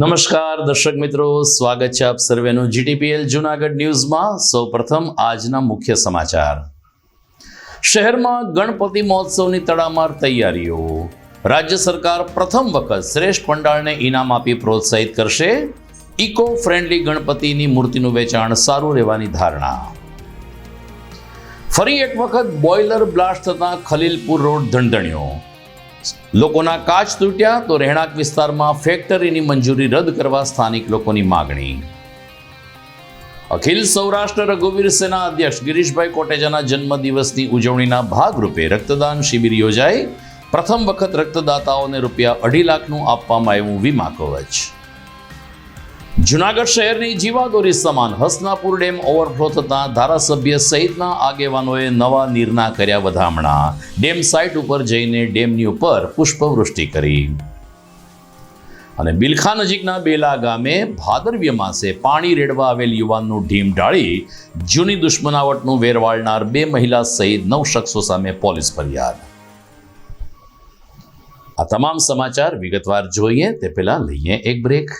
નમસ્કાર, દર્શક મિત્રો. સ્વાગત છે આપ સર્વેનું જીટીપીએલ જુનાગઢ ન્યૂઝમાં. સૌપ્રથમ આજના મુખ્ય સમાચાર. શહેરમાં ગણપતિ મહોત્સવની તડામાર તૈયારીઓ. રાજ્ય સરકાર પ્રથમ વખત શ્રેષ્ઠ પંડાળને ઇનામ આપી પ્રોત્સાહિત કરશે. ઇકો ફ્રેન્ડલી ગણપતિની મૂર્તિનું વેચાણ સારું રહેવાની ધારણા. ફરી એક વખત બોઇલર બ્લાસ્ટ થતાં ખલીલપુર રોડ ધણધણ્યો લોકોના કાચ તૂટ્યા તો રહેણાંક વિસ્તારમાં ફેક્ટરીની મંજૂરી રદ કરવા સ્થાનિક લોકોની માગણી. અખિલ સૌરાષ્ટ્ર રઘુવીર સેના અધ્યક્ષ ગિરીશભાઈ કોટેજાના જન્મદિવસની ઉજવણીના ભાગરૂપે રક્તદાન શિબિર યોજાઈ. પ્રથમ વખત રક્તદાતાઓને રૂપિયા અઢી લાખનું આપવામાં આવ્યું વીમા કવચ. જુનાગઢ શહેરની જીવાદોરી સમાન હસનાપુર ડેમ ઓવરફ્લો થતાં ધારાસભ્ય સહિતના આગેવાનોએ નવા નીરના કર્યા વધામણા. ડેમ સાઇટ ઉપર જઈને ડેમની ઉપર પુષ્પવૃષ્ટિ કરી. અને બિલખા નજીકના બેલા ગામે ભાદરવ્ય માસે પાણી રેડવા આવેલ યુવાનનું ઢીમ ઢાળી જૂની દુશ્મનાવટનું વેરવાળનાર બે મહિલા સહિત નવ શખ્સો સામે પોલીસ ફરિયાદ. આ તમામ સમાચાર વિગતવાર જોઈએ તે પહેલાં લઈએ એક બ્રેક.